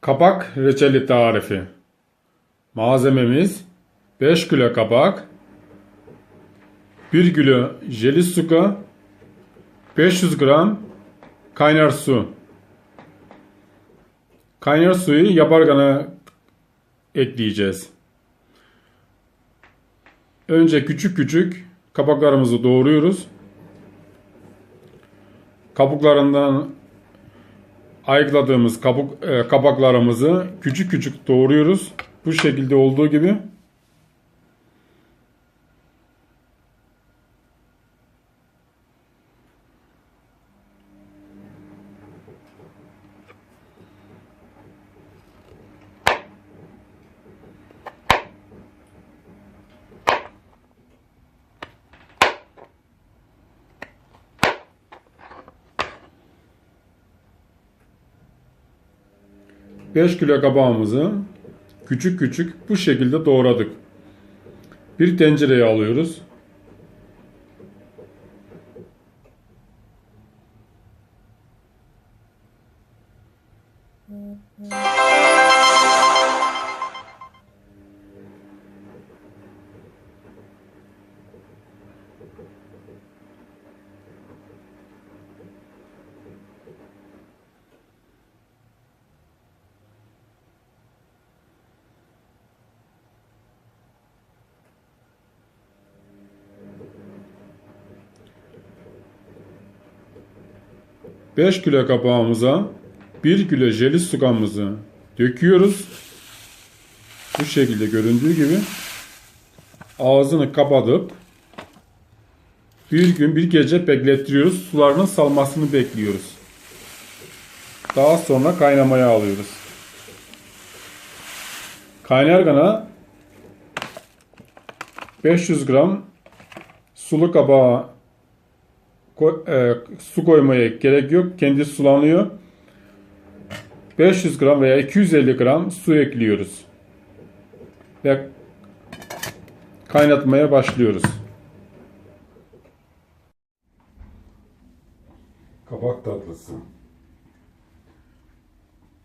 Kabak reçeli tarifi. Malzememiz 5 kilo kabak, 1 kilo jeli suka, 500 gram kaynar su. Kaynar suyu yapargana ekleyeceğiz. Önce küçük küçük kabaklarımızı doğruyoruz. Kabuklarından ayıkladığımız kabuk, e, kabaklarımızı küçük küçük doğruyoruz. Bu şekilde olduğu gibi. Beş kilo kabağımızı küçük küçük bu şekilde doğradık. Bir tencereye alıyoruz. Beş kilo kabağımıza bir kilo jeli sukamızı döküyoruz. Bu şekilde göründüğü gibi ağzını kapatıp bir gün bir gece beklettiriyoruz. Sularının salmasını bekliyoruz. Daha sonra kaynamaya alıyoruz. Kaynargana 500 gram sulu kabağa ko- e, su koymaya gerek yok. Kendi sulanıyor. 500 gram veya 250 gram su ekliyoruz. Ve kaynatmaya başlıyoruz. Kabak tatlısı.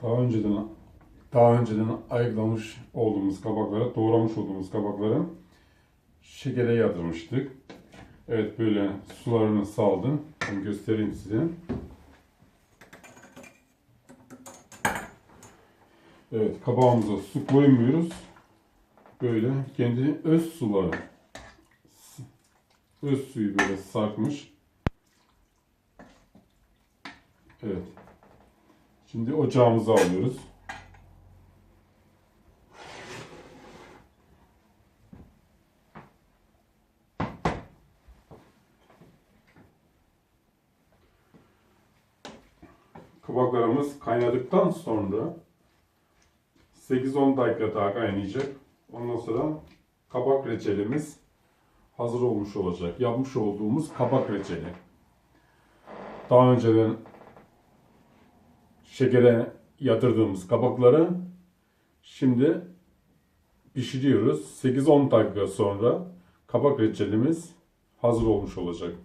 Daha önceden daha önceden ayıklamış olduğumuz kabakları, doğramış olduğumuz kabakları şekere yatırmıştık. Evet böyle sularını saldım. Ben göstereyim size. Evet kabağımıza su koymuyoruz. Böyle kendi öz suları. Öz suyu böyle sarkmış. Evet. Şimdi ocağımıza alıyoruz. Kaynadıktan sonra 8-10 dakika daha kaynayacak. Ondan sonra kabak reçelimiz hazır olmuş olacak. Yapmış olduğumuz kabak reçeli. Daha önceden şekere yatırdığımız kabakları şimdi pişiriyoruz. 8-10 dakika sonra kabak reçelimiz hazır olmuş olacak.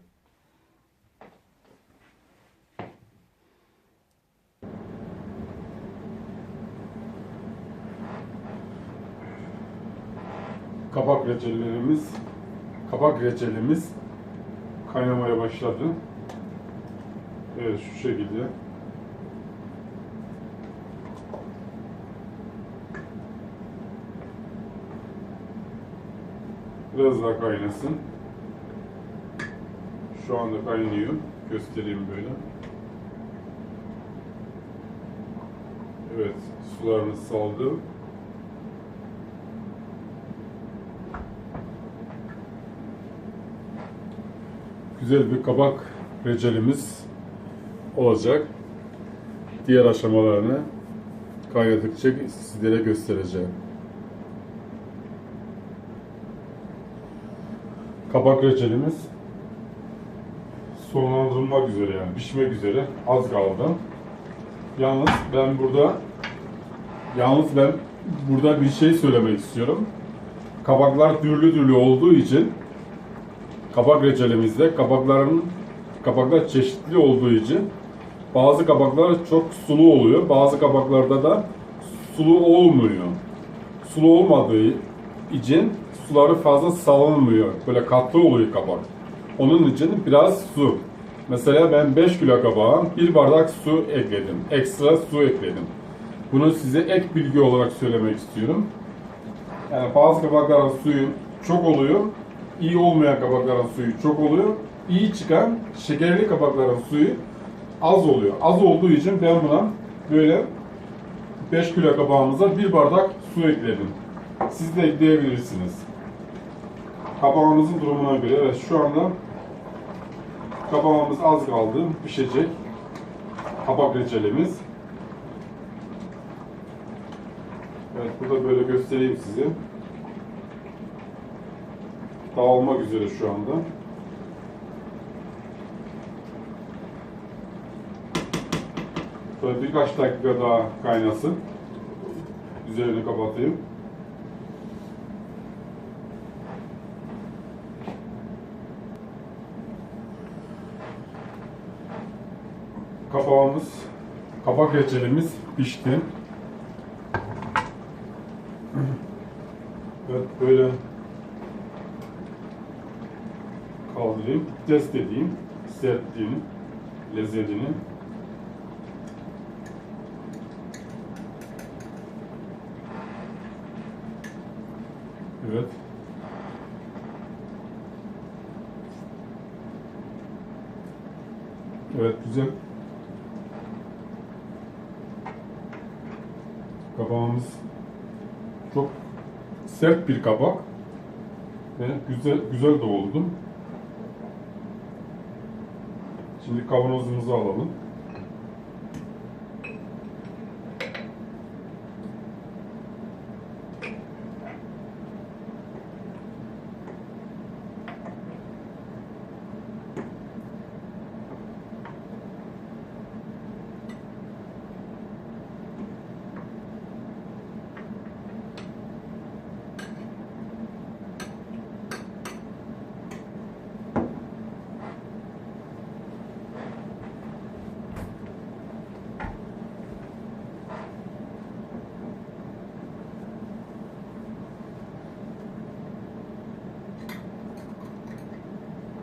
Kabak reçellerimiz kabak reçelimiz kaynamaya başladı. Evet şu şekilde. Biraz daha kaynasın. Şu anda kaynıyor. Göstereyim böyle. Evet, sularını saldı. Güzel bir kabak reçelimiz olacak. Diğer aşamalarını kaynadıkça sizlere göstereceğim. Kabak reçelimiz sonlandırılmak üzere yani pişmek üzere az kaldı. Yalnız ben burada yalnız ben burada bir şey söylemek istiyorum. Kabaklar türlü türlü olduğu için kabak reçelimizde kabakların kabaklar çeşitli olduğu için bazı kabaklar çok sulu oluyor. Bazı kabaklarda da sulu olmuyor. Sulu olmadığı için suları fazla salınmıyor. Böyle katlı oluyor kabak. Onun için biraz su. Mesela ben 5 kilo kabağa bir bardak su ekledim. Ekstra su ekledim. Bunu size ek bilgi olarak söylemek istiyorum. Yani bazı kabakların suyu çok oluyor. İyi olmayan kabakların suyu çok oluyor. İyi çıkan şekerli kabakların suyu az oluyor. Az olduğu için ben buna böyle 5 kilo kabağımıza bir bardak su ekledim. Siz de ekleyebilirsiniz. Kabağımızın durumuna göre evet şu anda kabağımız az kaldı pişecek. Kabak reçelimiz. Evet burada böyle göstereyim size. Dağılmak üzere şu anda. Böyle birkaç dakika daha kaynasın. Üzerini kapatayım. Kabağımız, kabak reçelimiz pişti. Evet böyle kaldırayım, test edeyim sertliğini, lezzetini. Evet. Evet güzel. Kabağımız çok sert bir kabak ve güzel güzel de oldu. Şimdi kavanozumuzu alalım.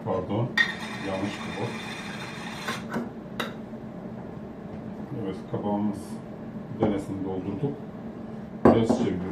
Pardon, yanlış kabak. Evet, kabağımız denesini doldurduk. Ters çeviriyoruz.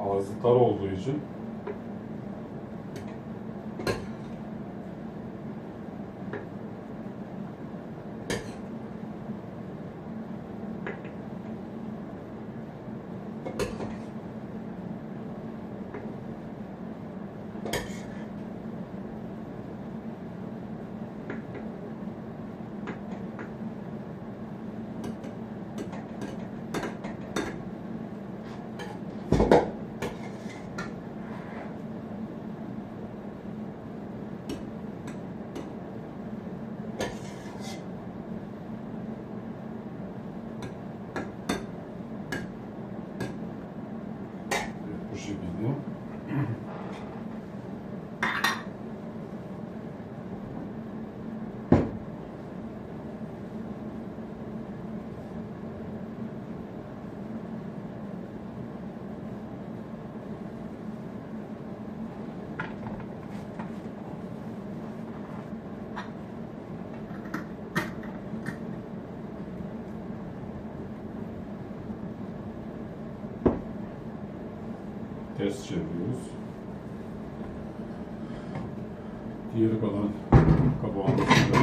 Ağzı dar olduğu için ters çeviriyoruz. Diğeri kalan kabağımızı da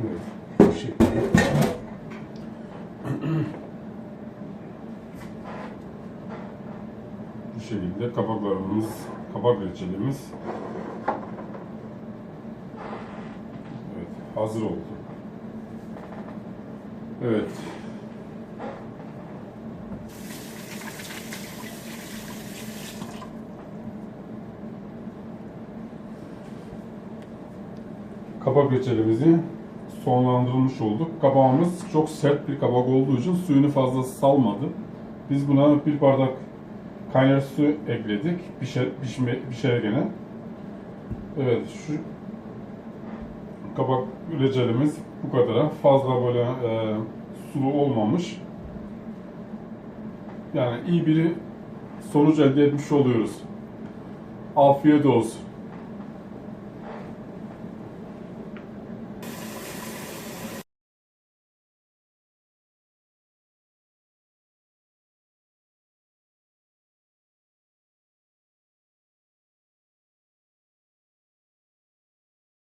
Evet, bu şekilde. bu şekilde kabaklarımız, kabak reçelimiz evet, hazır oldu. Evet. Kabak reçelimizi sonlandırılmış olduk. Kabağımız çok sert bir kabak olduğu için suyunu fazla salmadı. Biz buna bir bardak kaynar su ekledik pişer, pişme, pişerken. Evet şu kabak reçelimiz bu kadar. Fazla böyle e, sulu olmamış. Yani iyi bir sonuç elde etmiş oluyoruz. Afiyet olsun.